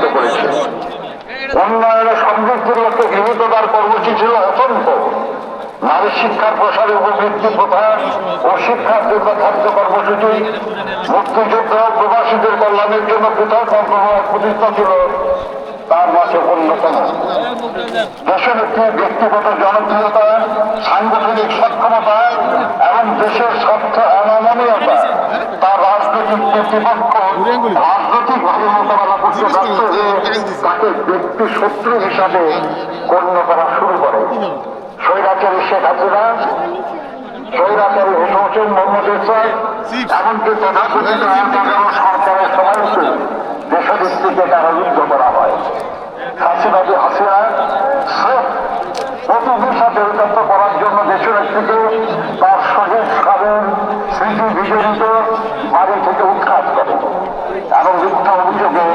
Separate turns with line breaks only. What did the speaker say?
পরিণত করেছে উন্নয়নের সমৃদ্ধির লক্ষ্যে গৃহীত তার কর্মসূচি ছিল অসংখ্য নারী শিক্ষার প্রসারে উপবৃত্তি প্রথা ও শিক্ষার জন্য খাদ্য কর্মসূচি, মুক্তিযুদ্ধ প্রবাসীদের কল্যাণের জন্য পৃথক মন্ত্রণালয় প্রতিষ্ঠা ছিল তার মাঝে অন্যতম। দেশের একটি ব্যক্তিগত জনপ্রিয়তা, সাংগঠনিক সক্ষমতা এবং দেশের স্বার্থ অনমনীয়তা, তার রাজনৈতিক কর্তৃপক্ষ রাজনৈতিক ভাবে মোকাবেলা করতে ব্যর্থ। তাকে ব্যক্তি শত্রু হিসাবে গণ্য করা শুরু করে। স্বৈরাচারী শেখ হাসিনা, স্বৈরাচারী হোসেন মোহাম্মদ ইসলাম এমনকি সরকারের সময়কে দেশভিত্তিকে তারা যুদ্ধ করা হয়। হাসিনাকে হাসিনা চরিতার্থ করার জন্য দেশের একটিকে তার শহীদ কালীন স্মৃতি বিজড়িত বাড়ি থেকে উৎখাত করে। এবং মিথ্যা অভিযোগে